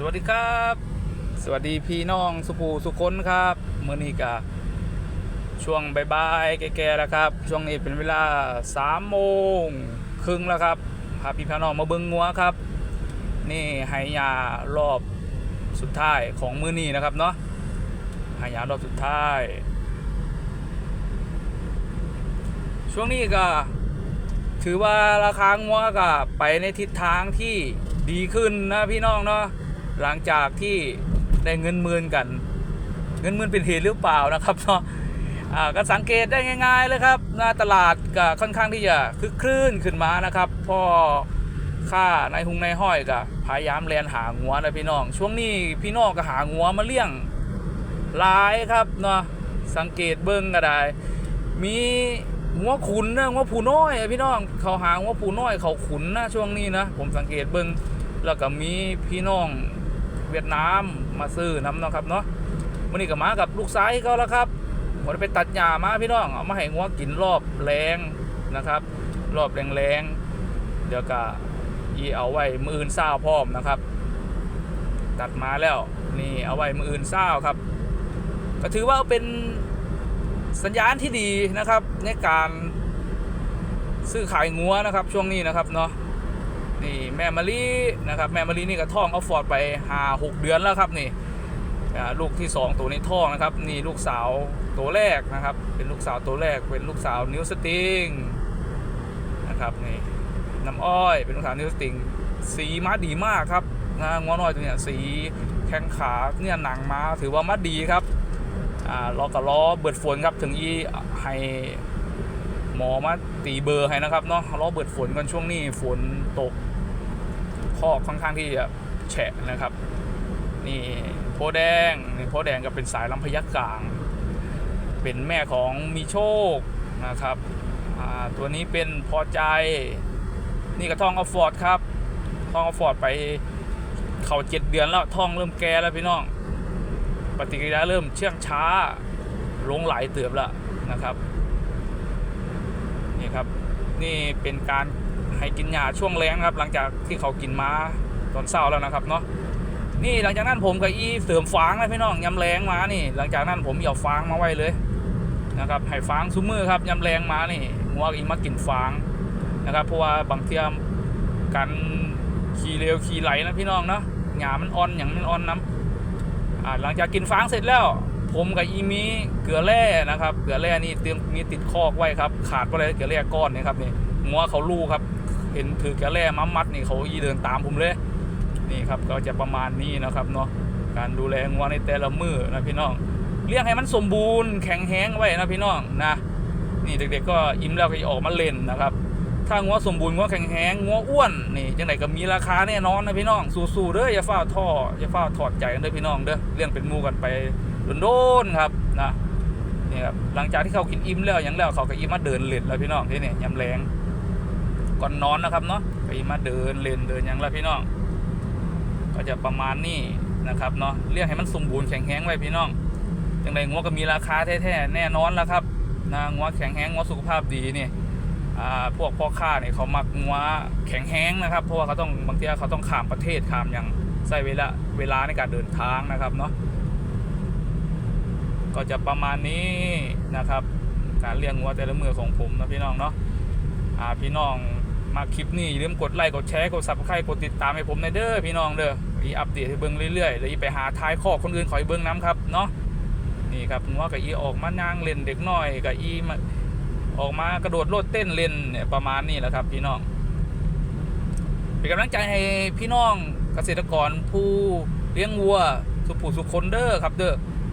สวัสดีครับ สวัสดีพี่น้องสุภูสุคนครับเมื่อนี้ก็ช่วงบ่ายๆแก่ๆแล้วครับ ช่วงนี้เป็นเวลา3โมงครึ่งแล้วครับพาพี่พี่น้องมาเบิ้งงัวครับ นี่ไหยารอบสุดท้ายของมื้อนี้นะครับเนาะไหยารอบสุดท้าย ช่วงนี้ก็ถือว่าราคางัวก็ไปในทิศทางที่ดีขึ้นนะพี่น้องเนาะ หลังจากที่ได้เงินหมื่นกัน เงินหมื่นเป็นเหตุหรือเปล่านะครับเนาะก็สังเกตได้ง่าย ๆเลยครับหน้าตลาดก็ค่อนข้างที่จะคึกคลื่นขึ้นมานะครับพ่อค่านายหุงนายห้อยก็พยายามแลนหางัวนะพี่น้อง ช่วงนี้พี่น้องก็หางัวมาเลี้ยงหลายครับเนาะสังเกตเบิ้งก็ได้ มีหัวขุนนะหัวผูน้อยพี่น้องเขาหาหัวผูน้อยเขาขุนนะช่วงนี้นะผมสังเกตเบิ้งแล้วก็มีพี่น้อง เวียดนามมาซื้อน้ำเนาะครับเนาะวันนี้ก็มากับลูกซ้ายเขาแล้วครับผมได้ไปตัดหญ้ามาพี่น้องเอามาให้งัวกินรอบแรงนะครับ รอบแรงๆเดี๋ยวก็อีเอาไว้มืออื่นเศร้าพร้อมนะครับ ตัดมาแล้วนี่เอาไว้มืออื่นเศร้าครับ ก็ถือว่าเป็นสัญญาณที่ดีนะครับในการซื้อขายงัวนะครับช่วงนี้นะครับเนาะ นี่แม่มะลินะครับแม่มะลินี่ก็ท้องเอาฟอร์ดไปหาหกเดือนแล้วครับนี่ลูกที่สองตัวนี้ท้องนะครับนี่ลูกสาวตัวแรกนะครับ เป็นลูกสาวตัวแรกเป็นลูกสาวนิวสติงนะครับนี่น้ำอ้อยเป็นลูกสาวนิวสติงสีม้าดีมากครับนะงัวน้อยตัวเนี้ยสีแข้งขาเนี่ยหนังม้าถือว่าม้าดีครับอ่ารอกับล้อเบิดฝนครับถึงอีให้ หมอมาตีเบอร์ให้นะครับเนาะล้อเบิดฝนกันช่วงนี้ฝนตกข้อค่อนข้างที่จะแฉะนะครับ นี่โพแดงนี่โพแดงก็เป็นสายลำพยักกลาง เป็นแม่ของมีโชคนะครับตัวนี้เป็นพอใจนี่ก็ท่องออฟฟอร์ดครับท่องออฟฟอร์ดไปเข่าเจ็ดเดือนแล้วท่องเริ่มแก่แล้วพี่น้อง ปฏิกิริยาเริ่มเชื่องช้าลงไหลเตือบล้วนะครับ นี่ครับ นี่เป็นการให้กินยาช่วงแรงครับ หลังจากที่เขากินมาตอนเช้าแล้วนะครับเนาะนี่หลังจากนั้นผมกับอีเสริมฟางนะพี่น้องยำแรงมานี่ หลังจากนั้นผมเหยาฟางมาไว้เลยนะครับให้ฟางซุ้มมือครับยำแรงมานี่งัวอีมากินฟางนะครับ เพราะว่าบางเทียมการขี่เร็วขี่ไหลนะพี่น้องเนาะหยามันอ่อนอย่างมันอ่อนน้ำหลังจากกินฟางเสร็จแล้ว ผมกับอีมีเกลือแร่นะครับ เกลือแร่นี่เตรียมมีติดคอกไว้ครับ ขาดไปเลยเกลือแร่ก้อนนี่ครับนี่งัวเขาลู่ครับ เห็นถือเกลือแร่มัดมัดนี่เขาอีเดินตามผมเลย นี่ครับก็จะประมาณนี้นะครับเนาะ การดูแลงัวในแต่ละมือนะพี่น้อง เลี้ยงให้มันสมบูรณ์แข็งแรงไว้นะพี่น้องนะ นี่เด็กๆ ก็อิ่มแล้วก็จะออกมาเล่นนะครับ ถ้างัวสมบูรณ์งัวแข็งแรงงัวอ้วนนี่จังไหนก็มีราคาแน่นอนนะพี่น้อง สู้ๆเด้ออย่าฝ้าท่ออย่าฝ้าถอดใจกันเด้อพี่น้องเด้อ เลี้ยงเป็นมูกันไป โดนๆครับนะนี่ครับหลังจากที่เขากินอิ่มแล้วอย่างแล้วเขาก็อิ่มมาเดินเล่นแล้วพี่น้องที่นี่ยำแรงก่อนนอนนะครับเนาะก็อิ่มมาเดินเล่นเดินอย่างแล้วพี่น้อง ก็จะประมาณนี้นะครับเนาะเลี้ยงให้มันสมบูรณ์แข็งแรงไว้พี่น้องจังไรงัวก็มีราคาแท้ๆแน่นอนแล้วครับนะงัวแข็งแรงงัวสุขภาพดีนี่อ่าพวกพ่อค้าเนี่ยเขามักงัวแข็งแห้งนะครับ เพราะว่าเขาต้องบางทีเขาต้องข้ามประเทศข้ามอย่างใช้เวลาเวลาในการเดินทางนะครับเนาะ ก็จะประมาณนี้นะครับ การเลี้ยงงัวแต่ละมือของผมนะพี่น้องเนาะอ่าพี่น้องมาคลิปนี้อย่าลืมกดไลค์กดแชร์กดซับสไครต์กดติดตามให้ผมในเด้อพี่น้องเด้ออีอัปเดตให้เบิ่งเรื่อยๆแล้วอีไปหาท้ายข้อคนอื่นขอยเบิ่งน้ำครับเนาะนี่ครับงัวกับอีออกมานั่งเล่นเด็กน้อยกับอีมาออกมากระโดดโลดเต้นเล่นเนี่ยประมาณนี้แหละครับ พี่น้องเป็นกำลังใจให้พี่น้องเกษตรกรผู้เลี้ยงวัวสุผู้สุขคนเด้อครับเด้อ